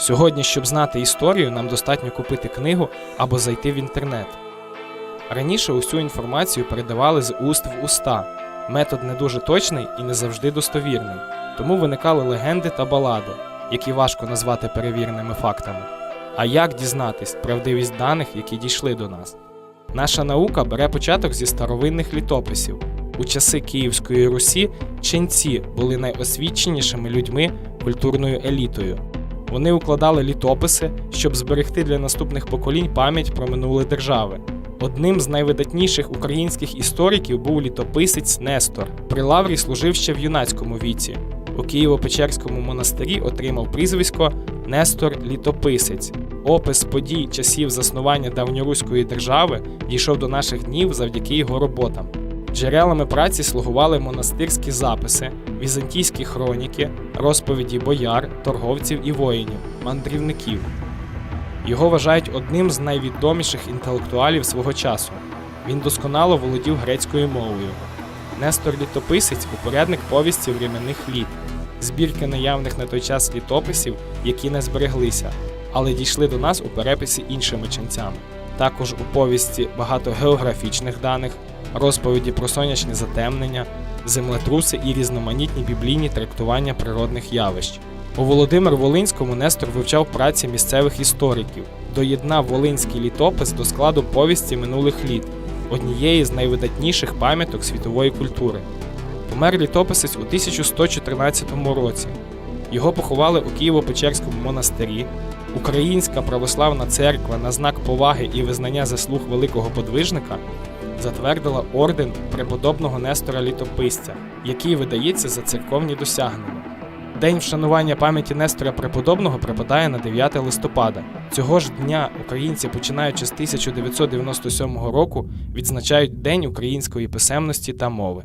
Сьогодні, щоб знати історію, нам достатньо купити книгу або зайти в інтернет. Раніше усю інформацію передавали з уст в уста. Метод не дуже точний і не завжди достовірний, тому виникали легенди та балади, які важко назвати перевіреними фактами. А як дізнатись правдивість даних, які дійшли до нас? Наша наука бере початок зі старовинних літописів. У часи Київської Русі ченці були найосвіченішими людьми культурною елітою. Вони укладали літописи, щоб зберегти для наступних поколінь пам'ять про минуле держави. Одним з найвидатніших українських істориків був літописець Нестор. При лаврі служив ще в юнацькому віці. У Києво-Печерському монастирі отримав прізвисько Нестор Літописець. Опис подій часів заснування давньоруської держави дійшов до наших днів завдяки його роботам. Джерелами праці слугували монастирські записи, візантійські хроніки, розповіді бояр, торговців і воїнів, мандрівників. Його вважають одним з найвідоміших інтелектуалів свого часу. Він досконало володів грецькою мовою. Нестор Літописець упорядник повісті временних літ, збірки наявних на той час літописів, які не збереглися, але дійшли до нас у переписі іншими ченцями. Також у повісті багато географічних даних, розповіді про сонячні затемнення, землетруси і різноманітні біблійні трактування природних явищ. У Володимир Волинському Нестор вивчав праці місцевих істориків, доєднав волинський літопис до складу повісті минулих літ, однієї з найвидатніших пам'яток світової культури. Помер літописець у 1114 році. Його поховали у Києво-Печерському монастирі. Українська православна церква на знак поваги і визнання заслуг великого подвижника затвердила орден преподобного Нестора Літописця, який видається за церковні досягнення. День вшанування пам'яті Нестора Преподобного припадає на 9 листопада. Цього ж дня українці, починаючи з 1997 року, відзначають День української писемності та мови.